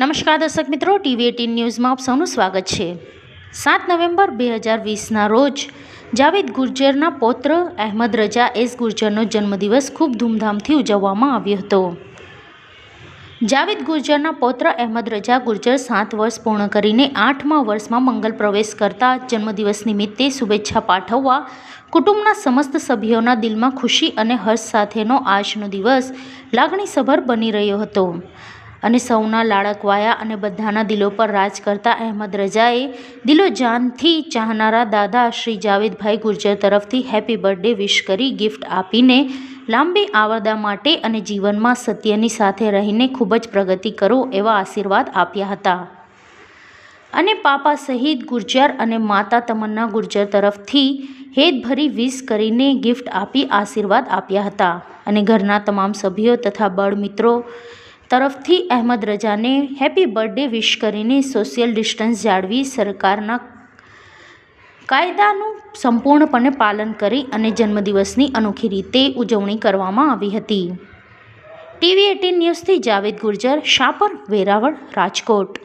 નમસ્કાર દર્શક મિત્રો, ટીવી એટીન ન્યૂઝમાં આપ સૌનું સ્વાગત છે. સાત નવેમ્બર બે હજાર વીસના રોજ જાવેદ ગુર્જરના પૌત્ર અહેમદ રજા એસ ગુર્જરનો જન્મદિવસ ખૂબ ધૂમધામથી ઉજવવામાં આવ્યો હતો. જાવેદ ગુર્જરના પૌત્ર અહેમદ રજા ગુર્જર સાત વર્ષ પૂર્ણ કરીને આઠમા વર્ષમાં મંગલ પ્રવેશ કરતા જન્મદિવસ નિમિત્તે શુભેચ્છા પાઠવવા, કુટુંબના સમસ્ત સભ્યોના દિલમાં ખુશી અને હર્ષ સાથેનો આજનો દિવસ લાગણીસભર બની રહ્યો હતો. અને સૌના લાડકવાયા અને બધાના દિલો પર રાજ કરતા અહેમદ રજાએ દિલો જાનથી ચાહનારા દાદા શ્રી જાવેદભાઈ ગુર્જર તરફથી હેપી બર્થડે વિશ કરી ગિફ્ટ આપીને લાંબી આવરદા માટે અને જીવનમાં સત્યની સાથે રહીને ખૂબ જ પ્રગતિ કરો એવા આશીર્વાદ આપ્યા હતા. અને પાપા સહિત ગુર્જર અને માતા તમન્ના ગુર્જર તરફથી હેતભરી વિશ કરીને ગિફ્ટ આપી આશીર્વાદ આપ્યા હતા. અને ઘરના તમામ સભ્યો તથા બળ મિત્રો તરફથી અહેમદ રજાને હેપી બર્થડે વિશ કરીને સોશિયલ ડિસ્ટન્સ જાળવી સરકારના કાયદાનું સંપૂર્ણપણે પાલન કરી અને જન્મદિવસની અનોખી રીતે ઉજવણી કરવામાં આવી હતી. ટીવી એટીન ન્યૂઝથી જાવેદ ગુર્જર, શાપર વેરાવળ, રાજકોટ.